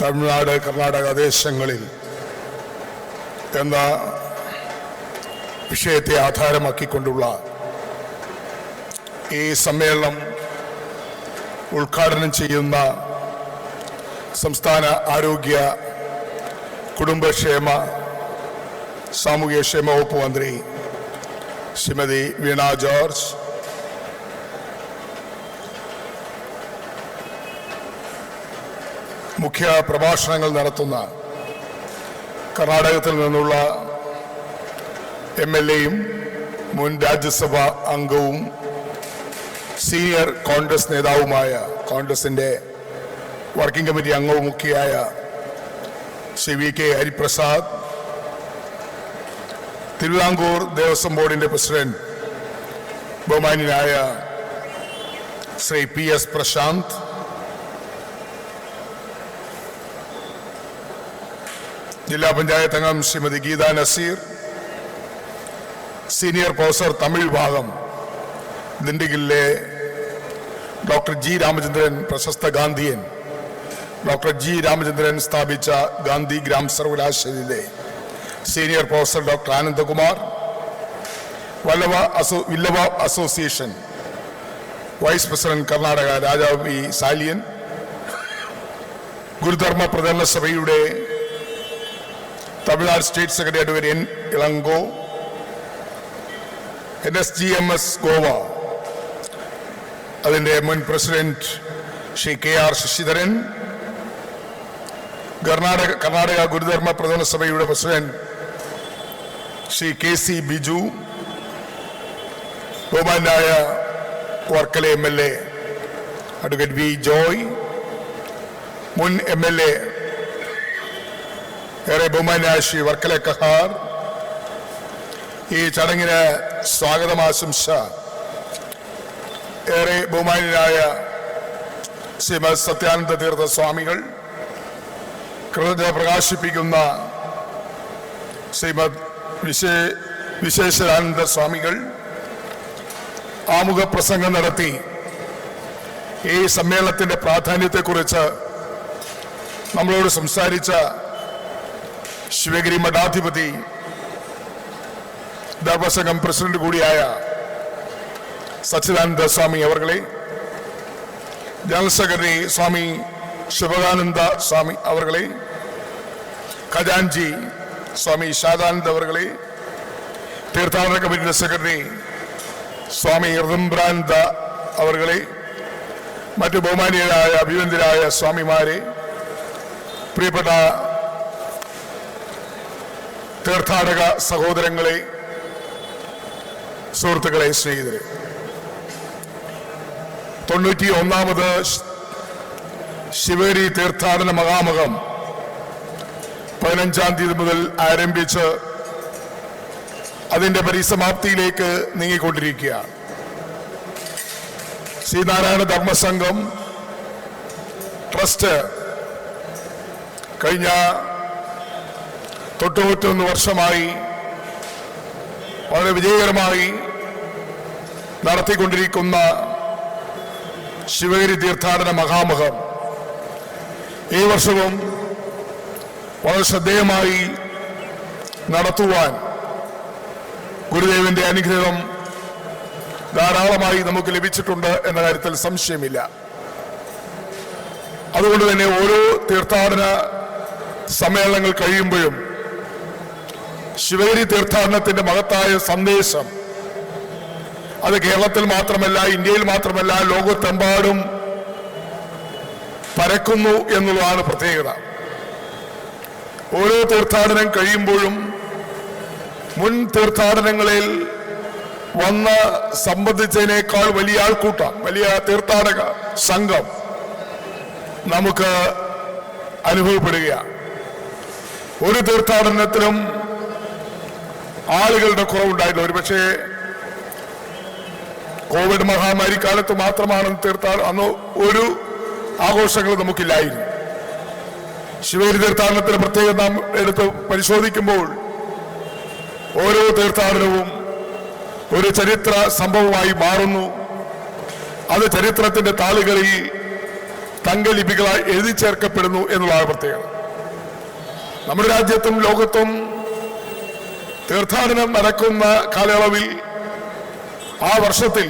തമിഴ്നാട് കർണാടക ദേശങ്ങളിൽ എന്ന വിഷയത്തെ ആധാരമാക്കിക്കൊണ്ടുള്ള ഈ സമ്മേളനം ഉദ്ഘാടനം ചെയ്യുന്ന സംസ്ഥാന ആരോഗ്യ കുടുംബക്ഷേമ സാമൂഹ്യക്ഷേമ വകുപ്പ് മന്ത്രി ശ്രീമതി വീണ ജോർജ് മുഖ്യ പ്രഭാഷണങ്ങൾ നടത്തുന്ന കർണാടകത്തിൽ നിന്നുള്ള എം എൽ എയും മുൻ രാജ്യസഭ അംഗവും സീനിയർ കോൺഗ്രസ് നേതാവുമായ കോൺഗ്രസിന്റെ വർക്കിംഗ് കമ്മിറ്റി അംഗവുമൊക്കെയായ ശ്രീ വി കെ ഹരിപ്രസാദ് തിരുവിതാംകൂർ ദേവസ്വം ബോർഡിന്റെ പ്രസിഡന്റ് ബഹുമാന്യനായ ശ്രീ പി എസ് പ്രശാന്ത് ജില്ലാ പഞ്ചായത്ത് അംഗം ശ്രീമതി ഗീത നസീർ സീനിയർ പ്രൊഫസർ തമിഴ് വിഭാഗം ദിണ്ടിഗലിലെ ഡോക്ടർ ജി രാമചന്ദ്രൻ പ്രശസ്ത ഗാന്ധിയൻ ഡോക്ടർ ജി രാമചന്ദ്രൻ സ്ഥാപിച്ച ഗാന്ധി ഗ്രാം സർവകലാശാലയിലെ സീനിയർ പ്രൊഫസർ ഡോക്ടർ ആനന്ദകുമാർ വല്ലഭ അസോ വില്ലഭ അസോസിയേഷൻ വൈസ് പ്രസിഡന്റ് കർണാടക രാജാവ് വി സാലിയൻ ഗുരുധർമ്മ പ്രചരണ സഭയുടെ Tamil Nadu state secretary advocate N Elango N S G M S Goa അതിന്റെ മുൻ president Shri K R Sasidharan Karnataka Karnataka Gurudharma പ്രധാന സഭയുടെ president Shri K C Biju ബഹുമാനായ Varkala M L A advocate V Joy മുൻ M L A ഏറെ ബഹുമാനായ വർക്കല കഹാർ. ഈ ചടങ്ങിന് സ്വാഗതമാശംസ ഏറെ ബഹുമാനായ ശ്രീമത് സത്യാനന്ദ തീർത്ഥ സ്വാമികൾ കൃതജ്ഞത പ്രകാശിപ്പിക്കുന്ന ശ്രീമദ് വിശേ വിശേഷാനന്ദ സ്വാമികൾ ആമുഖ പ്രസംഗം നടത്തി ഈ സമ്മേളനത്തിന്റെ പ്രാധാന്യത്തെക്കുറിച്ച് നമ്മളോട് സംസാരിച്ച ശിവഗിരി മഠാധിപതി. ധർമ്മസംഘം പ്രസിഡന്റ് കൂടിയായ സച്ചിദാനന്ദ സ്വാമി അവർകളെ ജനറൽ സെക്രട്ടറി സ്വാമി ശിവകാനന്ദ സ്വാമി അവർകളെ ഖജാൻജി സ്വാമി ശാദാനന്ദ അവർകളെ തീർത്ഥാടന കമ്മിറ്റിയുടെ സെക്രട്ടറി സ്വാമി ഋതംബ്രാനന്ദ അവർകളെ മറ്റ് ബഹുമാനീയരായ അഭിനന്ദരായ സ്വാമിമാരെ പ്രിയപ്പെട്ട തീർത്ഥാടക സഹോദരങ്ങളെ സുഹൃത്തുക്കളെ സ്നേഹിതരെ. തൊണ്ണൂറ്റി ഒന്നാമത് ശിവേരി തീർത്ഥാടന മഹാമകം പതിനഞ്ചാം തീയതി മുതൽ ആരംഭിച്ച് അതിന്റെ പരിസമാപ്തിയിലേക്ക് നീങ്ങിക്കൊണ്ടിരിക്കുകയാണ്. ശ്രീനാരായണ ധർമ്മസംഘം ട്രസ്റ്റ് കഴിഞ്ഞ തൊട്ടുമുറ്റൊന്ന് വർഷമായി വളരെ വിജയകരമായി നടത്തിക്കൊണ്ടിരിക്കുന്ന ശിവഗിരി തീർത്ഥാടന മഹാമഹം. ഈ വർഷവും വളരെ ശ്രദ്ധേയമായി നടത്തുവാൻ ഗുരുദേവന്റെ അനുഗ്രഹം ധാരാളമായി നമുക്ക് ലഭിച്ചിട്ടുണ്ട് എന്ന കാര്യത്തിൽ സംശയമില്ല. അതുകൊണ്ട് തന്നെ ഓരോ തീർത്ഥാടന സമ്മേളനങ്ങൾ കഴിയുമ്പോഴും ശിവഗിരി തീർത്ഥാടനത്തിന്റെ മഹത്തായ സന്ദേശം. അത് കേരളത്തിൽ മാത്രമല്ല ഇന്ത്യയിൽ മാത്രമല്ല ലോകത്തെമ്പാടും പരക്കുന്നു എന്നുള്ളതാണ് പ്രത്യേകത. ഓരോ തീർത്ഥാടനം കഴിയുമ്പോഴും മുൻ തീർത്ഥാടനങ്ങളിൽ വന്ന് സംബന്ധിച്ചതിനേക്കാൾ വലിയ ആൾക്കൂട്ടം വലിയ തീർത്ഥാടക സംഘം നമുക്ക് അനുഭവപ്പെടുകയാണ്. ഒരു തീർത്ഥാടനത്തിലും ആളുകളുടെ കുറവുണ്ടായില്ല ഒരുപക്ഷെ കോവിഡ് മഹാമാരി കാലത്ത് മാത്രമാണ് തീർത്ഥാ അന്ന് ഒരു ആഘോഷങ്ങൾ നമുക്കില്ലായിരുന്നു. ശിവേരി തീർത്ഥാടനത്തിന് പ്രത്യേകം നാം എടുത്ത് പരിശോധിക്കുമ്പോൾ ഓരോ തീർത്ഥാടനവും ഒരു ചരിത്ര സംഭവമായി മാറുന്നു. അത് ചരിത്രത്തിന്റെ താളുകളിൽ തങ്കലിപികളായി എഴുതി ചേർക്കപ്പെടുന്നു എന്നുള്ളതാണ് പ്രത്യേകത. നമ്മുടെ രാജ്യത്തും ലോകത്തും തീർത്ഥാടനം നടക്കുന്ന കാലയളവിൽ ആ വർഷത്തിൽ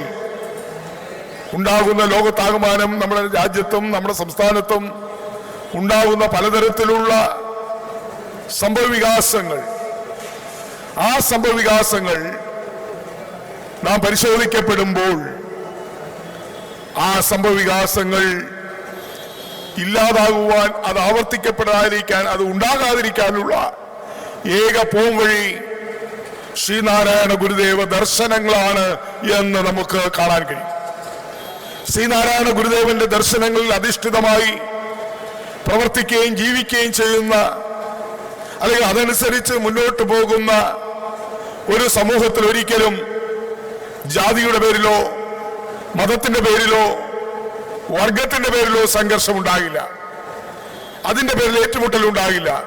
ഉണ്ടാകുന്ന ലോകത്താകമാനം നമ്മുടെ രാജ്യത്തും നമ്മുടെ സംസ്ഥാനത്തും ഉണ്ടാകുന്ന പലതരത്തിലുള്ള സംഭവവികാസങ്ങൾ. ആ സംഭവവികാസങ്ങൾ നാം പരിശോധിക്കപ്പെടുമ്പോൾ ആ സംഭവവികാസങ്ങൾ ഇല്ലാതാകുവാൻ അത് ആവർത്തിക്കപ്പെടാതിരിക്കാൻ അത് ഉണ്ടാകാതിരിക്കാനുള്ള ഏക പോംവഴി ശ്രീനാരായണ ഗുരുദേവ ദർശനങ്ങളാണ് എന്ന് നമുക്ക് കാണാൻ കഴിയും. ശ്രീനാരായണ ഗുരുദേവന്റെ ദർശനങ്ങളിൽ അധിഷ്ഠിതമായി പ്രവർത്തിക്കുകയും ജീവിക്കുകയും ചെയ്യുന്ന അല്ലെങ്കിൽ അതനുസരിച്ച് മുന്നോട്ട് പോകുന്ന ഒരു സമൂഹത്തിൽ ഒരിക്കലും ജാതിയുടെ പേരിലോ മതത്തിന്റെ പേരിലോ വർഗത്തിന്റെ പേരിലോ സംഘർഷം ഉണ്ടാകില്ല. അതിന്റെ പേരിൽ ഏറ്റുമുട്ടൽ ഉണ്ടാകില്ല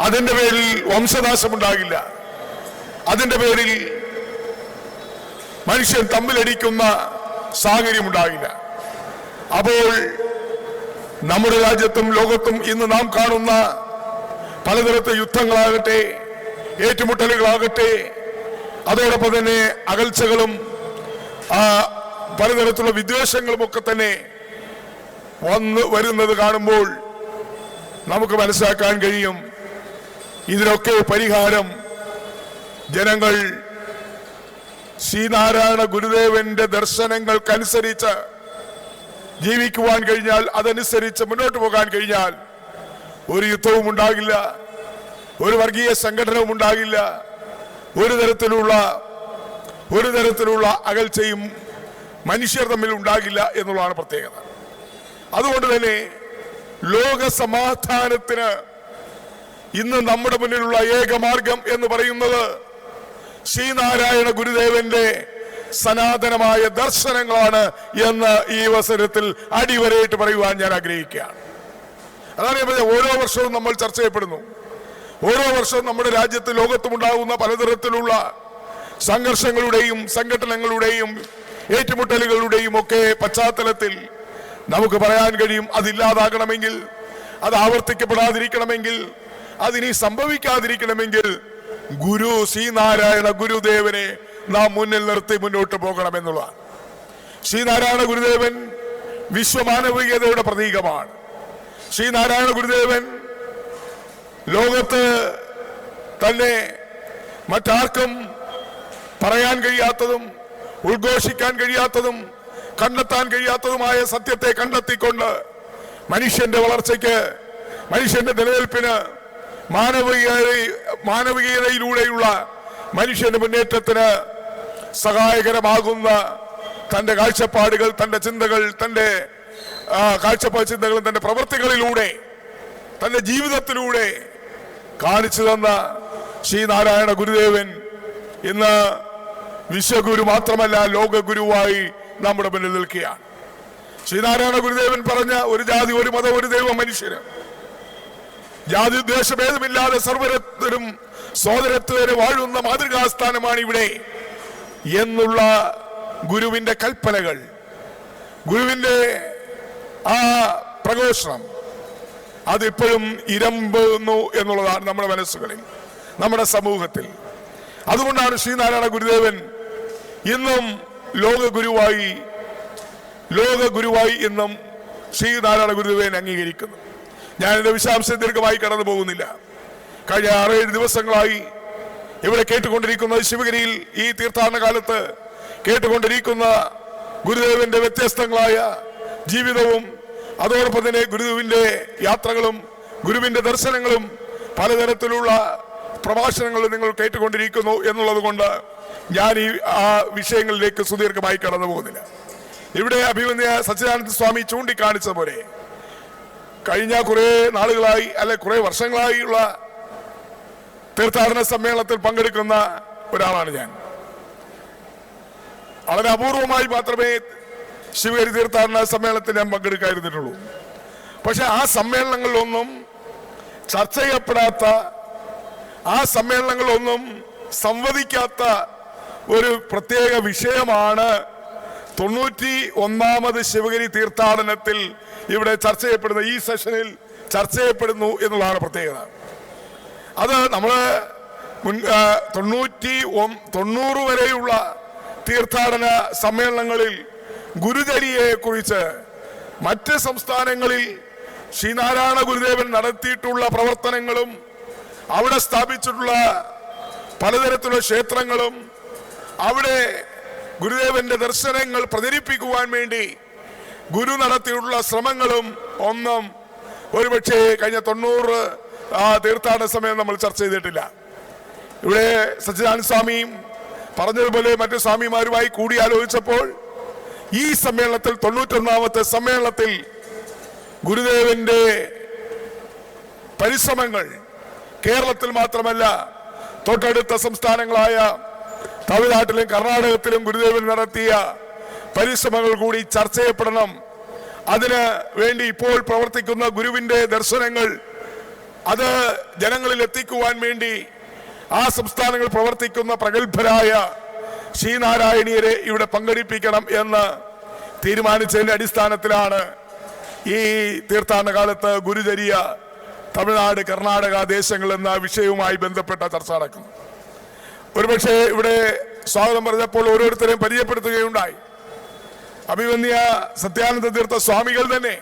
അതിന്റെ പേരിൽ വംശനാശം ഉണ്ടാകില്ല. അതിന്റെ പേരിൽ മനുഷ്യൻ തമ്മിലടിക്കുന്ന സാഹചര്യം ഉണ്ടാകില്ല അപ്പോൾ നമ്മുടെ രാജ്യത്തും ലോകത്തും ഇന്ന് നാം കാണുന്ന പലതരത്തെ യുദ്ധങ്ങളാകട്ടെ ഏറ്റുമുട്ടലുകളാകട്ടെ അതോടൊപ്പം തന്നെ അകൽച്ചകളും പലതരത്തിലുള്ള വിദ്വേഷങ്ങളും ഒക്കെ തന്നെ വന്ന് വരുന്നത് കാണുമ്പോൾ നമുക്ക് മനസ്സിലാക്കാൻ കഴിയും ഇതിനൊക്കെ പരിഹാരം ജനങ്ങൾ ശ്രീനാരായണ ഗുരുദേവന്റെ ദർശനങ്ങൾക്കനുസരിച്ച് ജീവിക്കുവാൻ കഴിഞ്ഞാൽ അതനുസരിച്ച് മുന്നോട്ട് പോകാൻ കഴിഞ്ഞാൽ ഒരു യുദ്ധവും ഉണ്ടാകില്ല ഒരു വർഗീയ സംഘടനവും ഉണ്ടാകില്ല. ഒരു തരത്തിലുള്ള ഒരു തരത്തിലുള്ള അകൽച്ചയും മനുഷ്യർ തമ്മിൽ ഉണ്ടാകില്ല എന്നുള്ളതാണ് പ്രത്യേകത. അതുകൊണ്ട് തന്നെ ലോക സമാധാനത്തിന് ഇന്ന് നമ്മുടെ മുന്നിലുള്ള ഏക മാർഗം എന്ന് പറയുന്നത് ശ്രീനാരായണ ഗുരുദേവന്റെ സനാതനമായ ദർശനങ്ങളാണ് എന്ന് ഈ അവസരത്തിൽ അടിവരയിട്ട് പറയുവാൻ ഞാൻ ആഗ്രഹിക്കുകയാണ്. അതാണ് ഞാൻ പറഞ്ഞത് ഓരോ വർഷവും നമ്മൾ ചർച്ച ചെയ്യപ്പെടുന്നു. ഓരോ വർഷവും നമ്മുടെ രാജ്യത്ത് ലോകത്തുമുണ്ടാകുന്ന പലതരത്തിലുള്ള സംഘർഷങ്ങളുടെയും സംഘടനകളുടെയും ഏറ്റുമുട്ടലുകളുടെയും ഒക്കെ പശ്ചാത്തലത്തിൽ നമുക്ക് പറയാൻ കഴിയും അതില്ലാതാകണമെങ്കിൽ അത് ആവർത്തിക്കപ്പെടാതിരിക്കണമെങ്കിൽ അതിനി സംഭവിക്കാതിരിക്കണമെങ്കിൽ ഗുരു ശ്രീനാരായണ ഗുരുദേവനെ നാം മുന്നിൽ നിർത്തി മുന്നോട്ട് പോകണമെന്നുള്ളതാണ് ശ്രീനാരായണ ഗുരുദേവൻ വിശ്വമാനവികതയുടെ പ്രതീകമാണ്. ശ്രീനാരായണ ഗുരുദേവൻ ലോകത്ത് തന്നെ മറ്റാർക്കും പറയാൻ കഴിയാത്തതും ഉദ്ഘോഷിക്കാൻ കഴിയാത്തതും കണ്ടെത്താൻ കഴിയാത്തതുമായ സത്യത്തെ കണ്ടെത്തിക്കൊണ്ട് മനുഷ്യന്റെ വളർച്ചയ്ക്ക് മനുഷ്യന്റെ നിലനിൽപ്പിന് മാനവിക മാനവികതയിലൂടെയുള്ള മനുഷ്യന്റെ മുന്നേറ്റത്തിന് സഹായകരമാകുന്ന തന്റെ കാഴ്ചപ്പാടുകൾ തന്റെ ചിന്തകൾ തന്റെ കാഴ്ചപ്പാട് ചിന്തകളും തന്റെ പ്രവൃത്തികളിലൂടെ തന്റെ ജീവിതത്തിലൂടെ കാണിച്ചു തന്ന ശ്രീനാരായണ ഗുരുദേവൻ ഇന്ന് വിശ്വഗുരു മാത്രമല്ല ലോകഗുരുവായി നമ്മുടെ മുന്നിൽ നിൽക്കുകയാണ്. ശ്രീനാരായണ ഗുരുദേവൻ പറഞ്ഞ ഒരു ജാതി ഒരു മതം ഒരു ദൈവം മനുഷ്യന്. ജാതി ദ്വേഷഭേദമില്ലാതെ സർവരത്തിനും സോദരത്വരെ വാഴുന്ന മാതൃകാസ്ഥാനമാണ് ഇവിടെ എന്നുള്ള ഗുരുവിന്റെ കൽപ്പനകൾ ഗുരുവിന്റെ ആ പ്രഘോഷണം അതിപ്പോഴും ഇരമ്പുന്നു എന്നുള്ളതാണ് നമ്മുടെ മനസ്സുകളിൽ നമ്മുടെ സമൂഹത്തിൽ. അതുകൊണ്ടാണ് ശ്രീനാരായണ ഗുരുദേവൻ ഇന്നും ലോക ഗുരുവായി ലോക ഗുരുവായി ഇന്നും ശ്രീനാരായണ ഗുരുദേവൻ അംഗീകരിക്കുന്നു ഞാൻ എന്റെ വിശാംശം ദീർഘമായി കടന്നു പോകുന്നില്ല. കഴിഞ്ഞ ആറേഴ് ദിവസങ്ങളായി ഇവിടെ കേട്ടുകൊണ്ടിരിക്കുന്ന ശിവഗിരിയിൽ ഈ തീർത്ഥാടന കാലത്ത് കേട്ടുകൊണ്ടിരിക്കുന്ന ഗുരുദേവന്റെ വ്യത്യസ്തങ്ങളായ ജീവിതവും അതോടൊപ്പം തന്നെ ഗുരുവിന്റെ യാത്രകളും ഗുരുവിന്റെ ദർശനങ്ങളും പലതരത്തിലുള്ള പ്രഭാഷണങ്ങൾ നിങ്ങൾ കേട്ടുകൊണ്ടിരിക്കുന്നു എന്നുള്ളത് കൊണ്ട് ഞാൻ ഈ ആ വിഷയങ്ങളിലേക്ക് സുദീർഘമായി കടന്നു പോകുന്നില്ല. ഇവിടെ അഭിമന്യ സച്ചിദാനന്ദ സ്വാമി ചൂണ്ടിക്കാണിച്ച പോലെ കഴിഞ്ഞ കുറെ നാളുകളായി അല്ലെ കുറെ വർഷങ്ങളായുള്ള തീർത്ഥാടന സമ്മേളനത്തിൽ പങ്കെടുക്കുന്ന ഒരാളാണ് ഞാൻ. വളരെ അപൂർവമായി മാത്രമേ ശിവഗിരി തീർത്ഥാടന സമ്മേളനത്തിൽ ഞാൻ പങ്കെടുക്കാതിരുന്നിട്ടുള്ളൂ. പക്ഷെ ആ സമ്മേളനങ്ങളിലൊന്നും ചർച്ച ചെയ്യപ്പെടാത്ത ആ സമ്മേളനങ്ങളിലൊന്നും സംവദിക്കാത്ത ഒരു പ്രത്യേക വിഷയമാണ് തൊണ്ണൂറ്റി ഒന്നാമത് ശിവഗിരി തീർത്ഥാടനത്തിൽ ഇവിടെ ചർച്ച ചെയ്യപ്പെടുന്ന ഈ സെഷനിൽ ചർച്ച ചെയ്യപ്പെടുന്നു എന്നുള്ളതാണ് പ്രത്യേകത. അത് നമ്മൾ മുൻ തൊണ്ണൂറ്റി തൊണ്ണൂറ് വരെയുള്ള തീർത്ഥാടന സമ്മേളനങ്ങളിൽ ഗുരുചര്യയെ കുറിച്ച് മറ്റ് സംസ്ഥാനങ്ങളിൽ ശ്രീനാരായണ ഗുരുദേവൻ നടത്തിയിട്ടുള്ള പ്രവർത്തനങ്ങളും അവിടെ സ്ഥാപിച്ചിട്ടുള്ള പലതരത്തിലുള്ള ക്ഷേത്രങ്ങളും അവിടെ ഗുരുദേവന്റെ ദർശനങ്ങൾ പ്രചരിപ്പിക്കുവാൻ വേണ്ടി ഗുരു നടത്തിയുള്ള ശ്രമങ്ങളും ഒന്നും ഒരുപക്ഷെ കഴിഞ്ഞ തൊണ്ണൂറ് തീർത്ഥാടന സമയം നമ്മൾ ചർച്ച ചെയ്തിട്ടില്ല. ഇവിടെ സച്ചിദാനന്ദ സ്വാമിയും പറഞ്ഞതുപോലെ മറ്റു സ്വാമിമാരുമായി കൂടിയാലോചിച്ചപ്പോൾ ഈ സമ്മേളനത്തിൽ തൊണ്ണൂറ്റൊന്നാമത്തെ സമ്മേളനത്തിൽ ഗുരുദേവന്റെ പരിശ്രമങ്ങൾ കേരളത്തിൽ മാത്രമല്ല തൊട്ടടുത്ത സംസ്ഥാനങ്ങളായ തമിഴ്നാട്ടിലും കർണാടകത്തിലും ഗുരുദേവൻ നടത്തിയ പരിശ്രമങ്ങൾ കൂടി ചർച്ച ചെയ്യപ്പെടണം. അതിന് വേണ്ടി ഇപ്പോൾ പ്രവർത്തിക്കുന്ന ഗുരുവിന്റെ ദർശനങ്ങൾ അത് ജനങ്ങളിൽ എത്തിക്കുവാൻ വേണ്ടി ആ സംസ്ഥാനങ്ങൾ പ്രവർത്തിക്കുന്ന പ്രഗത്ഭരായ ശ്രീനാരായണീയരെ ഇവിടെ പങ്കെടുപ്പിക്കണം എന്ന് തീരുമാനിച്ചതിന്റെ അടിസ്ഥാനത്തിലാണ് ഈ തീർത്ഥാടന കാലത്ത് ഗുരുചര്യ തമിഴ്നാട് കർണാടക ദേശങ്ങൾ എന്ന വിഷയവുമായി ബന്ധപ്പെട്ട ചർച്ച നടക്കുന്നു ഒരുപക്ഷെ ഇവിടെ സ്വാഗതം പറഞ്ഞപ്പോൾ ഓരോരുത്തരെയും പരിചയപ്പെടുത്തുകയുണ്ടായി. അഭിമന്യ സത്യാനന്ദ തീർത്ഥ സ്വാമികൾ തന്നെ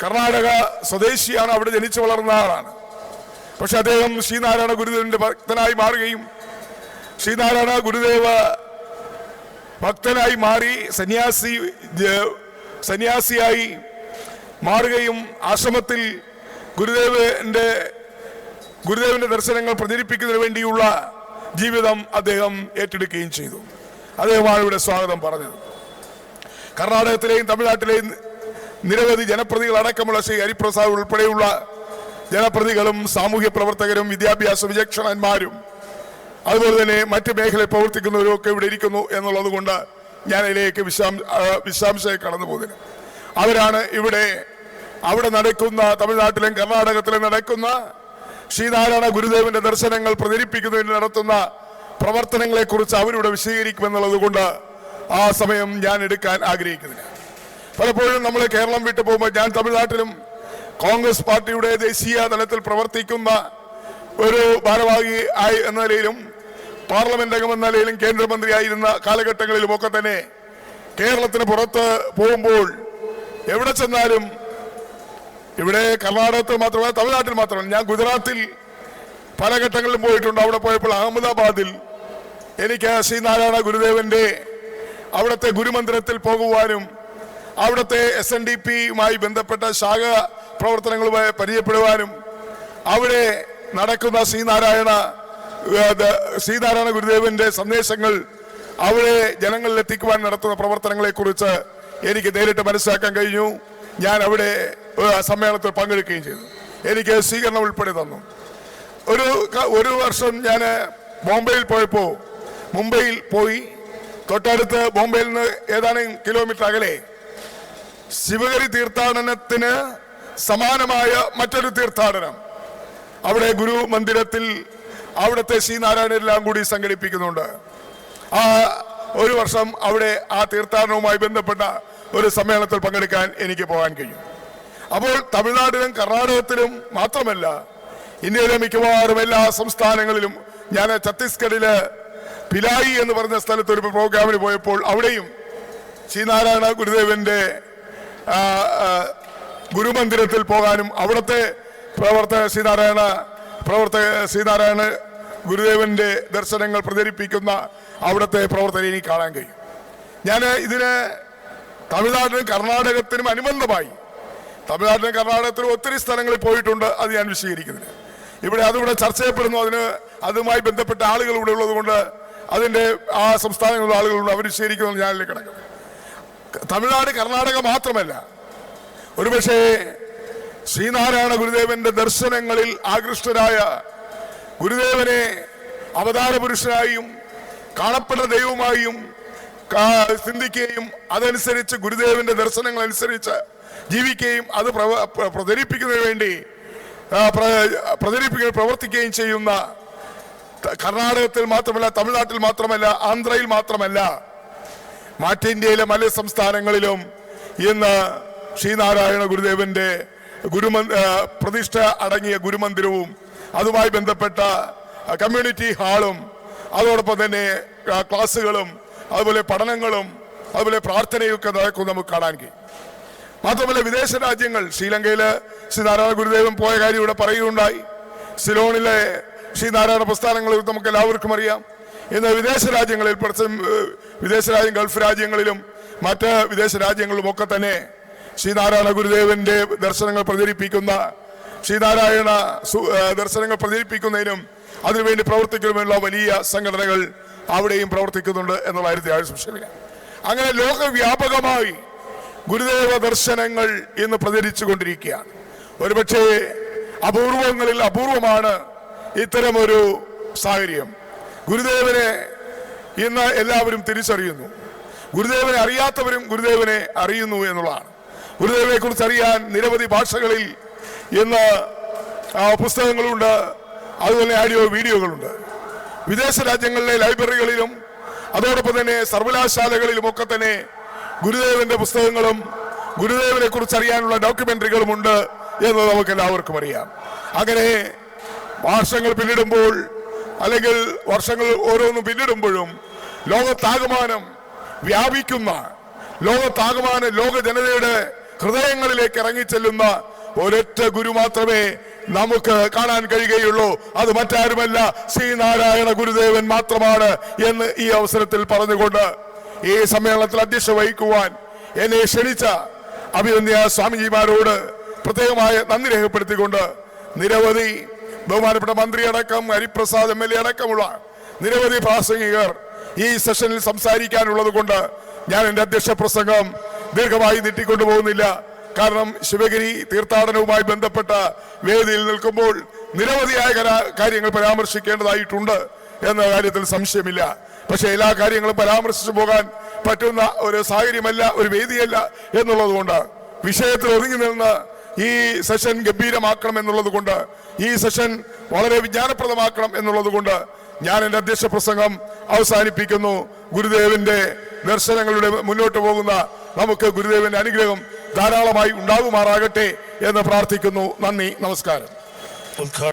കർണാടക സ്വദേശിയാണ് അവിടെ ജനിച്ചു വളർന്ന ആളാണ്. പക്ഷെ അദ്ദേഹം ശ്രീനാരായണ ഗുരുദേവന്റെ ഭക്തനായി മാറുകയും ശ്രീനാരായണ ഗുരുദേവ ഭക്തനായി മാറി സന്യാസി സന്യാസിയായി മാറുകയും ആശ്രമത്തിൽ ഗുരുദേവന്റെ ഗുരുദേവന്റെ ദർശനങ്ങൾ പ്രചരിപ്പിക്കുന്നതിന് വേണ്ടിയുള്ള ജീവിതം അദ്ദേഹം ഏറ്റെടുക്കുകയും ചെയ്തു. അദ്ദേഹമാണ് ഇവിടെ സ്വാഗതം പറഞ്ഞത്. കർണാടകത്തിലെയും തമിഴ്നാട്ടിലെയും നിരവധി ജനപ്രതികൾ അടക്കമുള്ള ശ്രീ ഹരിപ്രസാദ് ഉൾപ്പെടെയുള്ള ജനപ്രതികളും സാമൂഹ്യ പ്രവർത്തകരും വിദ്യാഭ്യാസ വിചക്ഷണന്മാരും അതുപോലെ തന്നെ മറ്റ് മേഖലയിൽ പ്രവർത്തിക്കുന്നവരും ഒക്കെ ഇവിടെ ഇരിക്കുന്നു എന്നുള്ളത് കൊണ്ട് ഞാൻ അതിലേക്ക് വിശാം വിശാംശമായി കടന്നു പോകുന്നത് അവരാണ് ഇവിടെ അവിടെ നടക്കുന്ന തമിഴ്നാട്ടിലും കർണാടകത്തിലും നടക്കുന്ന ശ്രീനാരായണ ഗുരുദേവന്റെ ദർശനങ്ങൾ പ്രചരിപ്പിക്കുന്നതിന് നടത്തുന്ന പ്രവർത്തനങ്ങളെ കുറിച്ച് അവരിവിടെ വിശദീകരിക്കുമെന്നുള്ളത് ആ സമയം ഞാൻ എടുക്കാൻ ആഗ്രഹിക്കുന്നില്ല. പലപ്പോഴും നമ്മൾ കേരളം വിട്ടു പോകുമ്പോൾ ഞാൻ തമിഴ്നാട്ടിലും കോൺഗ്രസ് പാർട്ടിയുടെ ദേശീയ തലത്തിൽ പ്രവർത്തിക്കുന്ന ഒരു ഭാരവാഹി ആയി എന്ന നിലയിലും പാർലമെന്റ് അംഗം എന്ന നിലയിലും കേന്ദ്രമന്ത്രിയായിരുന്ന കാലഘട്ടങ്ങളിലും ഒക്കെ തന്നെ കേരളത്തിന് പുറത്ത് പോകുമ്പോൾ എവിടെ ചെന്നാലും ഇവിടെ കർണാടകത്തിൽ മാത്രമല്ല തമിഴ്നാട്ടിൽ മാത്രമല്ല. ഞാൻ ഗുജറാത്തിൽ പല ഘട്ടങ്ങളിലും പോയിട്ടുണ്ട്. അവിടെ പോയപ്പോൾ അഹമ്മദാബാദിൽ എനിക്ക് ശ്രീനാരായണ ഗുരുദേവന്റെ അവിടുത്തെ ഗുരുമന്ദിരത്തിൽ പോകുവാനും അവിടുത്തെ എസ് എൻ ഡി പിയുമായി ബന്ധപ്പെട്ട ശാഖ പ്രവർത്തനങ്ങളുമായി പരിചയപ്പെടുവാനും അവിടെ നടക്കുന്ന ശ്രീനാരായണ ശ്രീനാരായണ ഗുരുദേവന്റെ സന്ദേശങ്ങൾ അവിടെ ജനങ്ങളിൽ എത്തിക്കുവാൻ നടത്തുന്ന പ്രവർത്തനങ്ങളെ കുറിച്ച് എനിക്ക് നേരിട്ട് മനസ്സിലാക്കാൻ കഴിഞ്ഞു. ഞാൻ അവിടെ സമ്മേളനത്തിൽ പങ്കെടുക്കുകയും ചെയ്തു. എനിക്ക് സ്വീകരണം ഉൾപ്പെടെ തന്നു. ഒരു ഒരു വർഷം ഞാൻ ബോംബെയിൽ പോയപ്പോൾ മുംബൈയിൽ പോയി. തൊട്ടടുത്ത് ബോംബെയിൽ നിന്ന് ഏതാനും കിലോമീറ്റർ അകലെ ശിവഗിരി തീർത്ഥാടനത്തിന് സമാനമായ മറ്റൊരു തീർത്ഥാടനം. അവിടെ ഗുരു മന്ദിരത്തിൽ അവിടുത്തെ ശ്രീനാരായണരെല്ലാം കൂടി സംഘടിപ്പിക്കുന്നുണ്ട്. ആ ഒരു വർഷം അവിടെ ആ തീർത്ഥാടനവുമായി ബന്ധപ്പെട്ട ഒരു സമ്മേളനത്തിൽ പങ്കെടുക്കാൻ എനിക്ക് പോകാൻ കഴിയും. അപ്പോൾ തമിഴ്നാട്ടിലും കർണാടകത്തിലും മാത്രമല്ല ഇന്ത്യയിലെ മിക്കവാറും എല്ലാ സംസ്ഥാനങ്ങളിലും ഞാൻ ഛത്തീസ്ഗഡിൽ പിലായി എന്ന് പറഞ്ഞ സ്ഥലത്ത് ഒരു പ്രോഗ്രാമിന് പോയപ്പോൾ അവിടെയും ശ്രീനാരായണ ഗുരുദേവന്റെ ഗുരുമന്ദിരത്തിൽ പോകാനും അവിടുത്തെ പ്രവർത്തക ശ്രീനാരായണ പ്രവർത്തക ശ്രീനാരായണ ഗുരുദേവന്റെ ദർശനങ്ങൾ പ്രചരിപ്പിക്കുന്ന അവിടുത്തെ പ്രവർത്തകരെ ഇനി കാണാൻ കഴിയും. ഞാൻ ഇതിന് തമിഴ്നാട്ടിനും കർണാടകത്തിനും അനുബന്ധമായി. തമിഴ്നാട്ടിലും കർണാടകത്തിലും ഒത്തിരി സ്ഥലങ്ങളിൽ പോയിട്ടുണ്ട് അത് ഞാൻ വിശദീകരിക്കുന്നില്ല. ഇവിടെ അതിവിടെ ചർച്ച ചെയ്യപ്പെടുന്നു. അതിന് അതുമായി ബന്ധപ്പെട്ട ആളുകൾ ഇവിടെ ഉള്ളത് കൊണ്ട് അതിന്റെ ആ സംസ്ഥാനങ്ങളിലുള്ള ആളുകളുണ്ട് അവർ വിശദീകരിക്കുന്നത് ഞാനിലേക്ക് കിടക്കുന്നത് തമിഴ്നാട് കർണാടക മാത്രമല്ല. ഒരുപക്ഷെ ശ്രീനാരായണ ഗുരുദേവന്റെ ദർശനങ്ങളിൽ ആകൃഷ്ടരായ ഗുരുദേവനെ അവതാര പുരുഷനായും കാണപ്പെടുന്ന ദൈവമായും ചിന്തിക്കുകയും അതനുസരിച്ച് ഗുരുദേവന്റെ ദർശനങ്ങൾ അനുസരിച്ച് ജീവിക്കുകയും അത് പ്രചരിപ്പിക്കുന്നതിന് വേണ്ടി പ്രചരിപ്പിക്കുകയും പ്രവർത്തിക്കുകയും ചെയ്യുന്ന കർണാടകത്തിൽ മാത്രമല്ല തമിഴ്നാട്ടിൽ മാത്രമല്ല ആന്ധ്രയിൽ മാത്രമല്ല മാറ്റേന്ത്യയിലെ മല സംസ്ഥാനങ്ങളിലും ഇന്ന് ശ്രീനാരായണ ഗുരുദേവന്റെ ഗുരുമ പ്രതിഷ്ഠ അടങ്ങിയ ഗുരുമന്ദിരവും അതുമായി ബന്ധപ്പെട്ട കമ്മ്യൂണിറ്റി ഹാളും അതോടൊപ്പം തന്നെ ക്ലാസ്സുകളും അതുപോലെ പഠനങ്ങളും അതുപോലെ പ്രാർത്ഥനയൊക്കെ നടക്കും നമുക്ക് കാണാൻ കഴിയും മാത്രമല്ല വിദേശ രാജ്യങ്ങൾ ശ്രീലങ്കയിൽ ശ്രീനാരായണ ഗുരുദേവൻ പോയ കാര്യം ഇവിടെ പറയുകയുണ്ടായി. സിലോണിലെ ശ്രീനാരായണ പ്രസ്ഥാനങ്ങൾ നമുക്ക് എല്ലാവർക്കും അറിയാം. ഇന്ന് വിദേശ രാജ്യങ്ങളിൽ വിദേശ രാജ്യം ഗൾഫ് രാജ്യങ്ങളിലും മറ്റ് വിദേശ രാജ്യങ്ങളിലും ഒക്കെ തന്നെ ശ്രീനാരായണ ഗുരുദേവന്റെ ദർശനങ്ങൾ പ്രചരിപ്പിക്കുന്ന ശ്രീനാരായണ ദർശനങ്ങൾ പ്രചരിപ്പിക്കുന്നതിനും അതിനുവേണ്ടി പ്രവർത്തിക്കുന്നതിനുള്ള വലിയ സംഘടനകൾ അവിടെയും പ്രവർത്തിക്കുന്നുണ്ട് എന്നുള്ള ആരും സംശയമില്ല അങ്ങനെ ലോകവ്യാപകമായി ഗുരുദേവ ദർശനങ്ങൾ ഇന്ന് പ്രചരിച്ചു കൊണ്ടിരിക്കുകയാണ് ഒരുപക്ഷെ അപൂർവങ്ങളിൽ അപൂർവമാണ് ഇത്തരമൊരു സാഹചര്യം. ഗുരുദേവനെ ഇന്ന് എല്ലാവരും തിരിച്ചറിയുന്നു. ഗുരുദേവനെ അറിയാത്തവരും ഗുരുദേവനെ അറിയുന്നു എന്നുള്ളതാണ്. ഗുരുദേവനെ കുറിച്ച് അറിയാൻ നിരവധി ഭാഷകളിൽ ഇന്ന് പുസ്തകങ്ങളുണ്ട്. അതുപോലെ ആഡിയോ വീഡിയോകളുണ്ട് വിദേശ രാജ്യങ്ങളിലെ ലൈബ്രറികളിലും അതോടൊപ്പം തന്നെ സർവകലാശാലകളിലും ഒക്കെ തന്നെ ഗുരുദേവന്റെ പുസ്തകങ്ങളും ഗുരുദേവനെ കുറിച്ച് അറിയാനുള്ള ഡോക്യുമെന്ററികളും ഉണ്ട് എന്ന് നമുക്ക് എല്ലാവർക്കും അറിയാം. അങ്ങനെ വർഷങ്ങൾ പിന്നിടുമ്പോൾ അല്ലെങ്കിൽ വർഷങ്ങൾ ഓരോന്നും പിന്നിടുമ്പോഴും ലോകത്താകമാനം വ്യാപിക്കുന്ന ലോകത്താകമാനം ലോക ജനതയുടെ ഹൃദയങ്ങളിലേക്ക് ഇറങ്ങിച്ചെല്ലുന്ന ഒരൊറ്റ ഗുരു മാത്രമേ നമുക്ക് കാണാൻ കഴിയുകയുള്ളൂ. അത് മറ്റാരുമല്ല ശ്രീനാരായണ ഗുരുദേവൻ മാത്രമാണ് എന്ന് ഈ അവസരത്തിൽ പറഞ്ഞുകൊണ്ട് ഈ സമ്മേളനത്തിൽ അധ്യക്ഷ വഹിക്കുവാൻ എന്നെ ക്ഷണിച്ച അഭിനന്ദ സ്വാമിജിമാരോട് പ്രത്യേകമായ നന്ദി രേഖപ്പെടുത്തിക്കൊണ്ട് നിരവധി ബഹുമാനപ്പെട്ട മന്ത്രി അടക്കം ഹരിപ്രസാദ് എം എൽ എ അടക്കമുള്ള നിരവധി പ്രാസംഗികർ ഈ സെഷനിൽ സംസാരിക്കാനുള്ളത് കൊണ്ട് ഞാൻ എന്റെ അധ്യക്ഷ പ്രസംഗം ദീർഘമായി നീട്ടിക്കൊണ്ടു പോകുന്നില്ല കാരണം ശിവഗിരി തീർത്ഥാടനവുമായി ബന്ധപ്പെട്ട വേദിയിൽ നിൽക്കുമ്പോൾ നിരവധിയായ കാര്യങ്ങൾ പരാമർശിക്കേണ്ടതായിട്ടുണ്ട് എന്ന കാര്യത്തിൽ സംശയമില്ല. പക്ഷെ എല്ലാ കാര്യങ്ങളും പരാമർശിച്ചു പോകാൻ പറ്റുന്ന ഒരു സാഹചര്യമല്ല ഒരു വേദിയല്ല എന്നുള്ളത് കൊണ്ട് വിഷയത്തിൽ ഒതുങ്ങി നിന്ന് ഈ സെഷൻ ഗംഭീരമാക്കണം എന്നുള്ളത് കൊണ്ട് ഈ സെഷൻ വളരെ വിജ്ഞാനപ്രദമാക്കണം എന്നുള്ളത് കൊണ്ട് ഞാൻ എന്റെ അധ്യക്ഷ പ്രസംഗം അവസാനിപ്പിക്കുന്നു. ഗുരുദേവന്റെ ദർശനങ്ങളുടെ മുന്നോട്ട് പോകുന്ന നമുക്ക് ഗുരുദേവന്റെ അനുഗ്രഹം ധാരാളമായി ഉണ്ടാകുമാറാകട്ടെ എന്ന് പ്രാർത്ഥിക്കുന്നു. നന്ദി നമസ്കാരം.